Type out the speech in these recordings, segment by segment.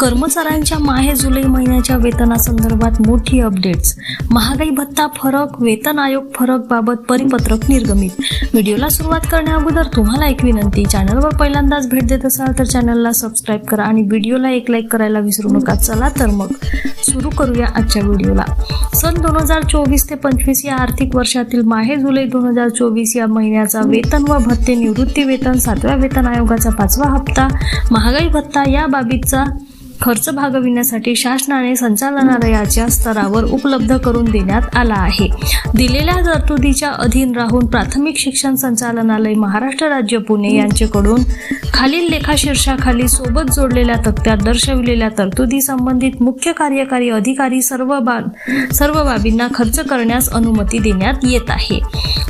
कर्मचाऱ्यांच्या माहे जुलै महिन्याच्या वेतनासंदर्भात मोठी अपडेट्स महागाई भत्ता फरक वेतन आयोग फरक बाबत परिपत्रक निर्गमित. व्हिडिओला सुरुवात करण्याअगोदर तुम्हाला एक विनंती चॅनलवर पहिल्यांदाच भेट देत असाल तर चॅनलला सबस्क्राईब करा आणि व्हिडिओला एक लाईक करायला विसरू नका. चला तर मग सुरू करूया आजच्या व्हिडिओला. सन दोन हजार चोवीस ते पंचवीस या आर्थिक वर्षातील माहे जुलै दोन हजार चोवीस या महिन्याचा वेतन व भत्ते निवृत्ती वेतन सातव्या वेतन आयोगाचा पाचवा हप्ता महागाई भत्ता या बाबीचा खर्च भागविण्यासाठी शासनाने संचालनालयाच्या स्तरावर उपलब्ध करून देण्यात आला आहे. दिलेल्या तरतुदीच्या अधीन राहून प्राथमिक शिक्षण संचालनालय महाराष्ट्र राज्य पुणे यांच्याकडून खालील लेखाशीर्षाखाली सोबत जोडलेल्या तक्त्यात दर्शविलेल्या तरतुदी संबंधित मुख्य कार्यकारी अधिकारी सर्व बा सर्व बाबींना खर्च करण्यास अनुमती देण्यात येत आहे.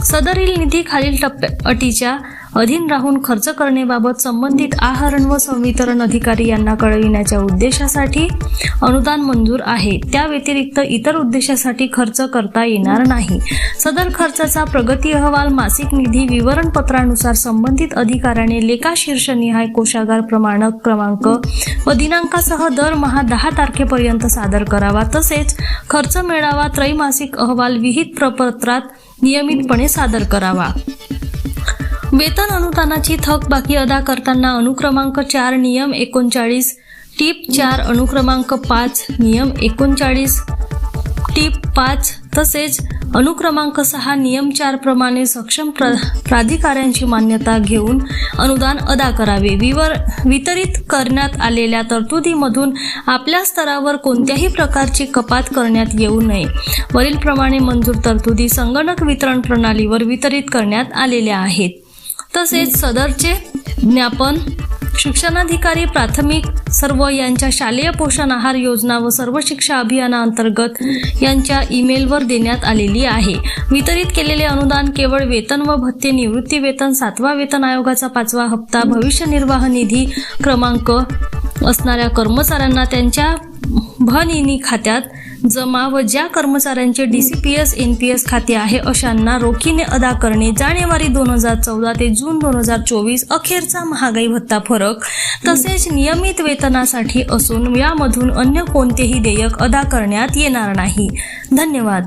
सदरील निधी खालील टप्प्या अटीच्या अधीन राहून खर्च करण्याबाबत संबंधित आहरण व संवितरण अधिकारी यांना कळविण्याच्या उद्देशासाठी अनुदान मंजूर आहे. त्या व्यतिरिक्त इतर उद्देशासाठी खर्च करता येणार नाही. सदर खर्चाचा प्रगती अहवाल मासिक निधी विवरणपत्रानुसार संबंधित अधिकाऱ्याने लेखा शीर्षनिहाय कोशागार प्रमाणक क्रमांक व दिनांकासह दरमहा दहा तारखेपर्यंत सादर करावा. तसेच खर्च मेळावा त्रैमासिक अहवाल विहित प्रपत्रात नियमितपणे सादर करावा. वेतन अनुदानाची थकबाकी अदा करताना अनुक्रमांक चार नियम एकोणचाळीस. टीप चार अनुक्रमांक पाच नियम एकोणचाळीस. टीप पाच तसेच अनुक्रमांक सहा नियम चार प्रमाणे सक्षम प्र प्राधिकाऱ्यांची मान्यता घेऊन अनुदान अदा करावे. विवर वितरित करण्यात आलेल्या तरतुदीमधून आपल्या स्तरावर कोणत्याही प्रकारची कपात करण्यात येऊ नये. वरीलप्रमाणे मंजूर तरतुदी संगणक वितरण प्रणालीवर वितरित करण्यात आलेल्या आहेत. तसेच सदरचे ज्ञापन शिक्षणाधिकारी प्राथमिक सर्व यांच्या शालेय पोषण आहार योजना व सर्व शिक्षा अभियानाअंतर्गत यांच्या ईमेलवर देण्यात आलेली आहे. वितरित केलेले अनुदान केवळ वेतन व भत्ते निवृत्ती वेतन सातवा वेतन आयोगाचा पाचवा हप्ता भविष्य निर्वाह निधी क्रमांक असणाऱ्या कर्मचाऱ्यांना त्यांच्या भनिनी खात्यात जमा व ज्या कर्मचाऱ्यांचे D C P S N P S खाते आहे अशांना रोखीने अदा करणे जानेवारी दोन हजार चौदा ते जून दोन हजार चोवीस अखेरचा महागाई भत्ता फरक तसेच नियमित वेतनासाठी असून यामधून अन्य कोणतेही देयक अदा करण्यात येणार नाही. धन्यवाद.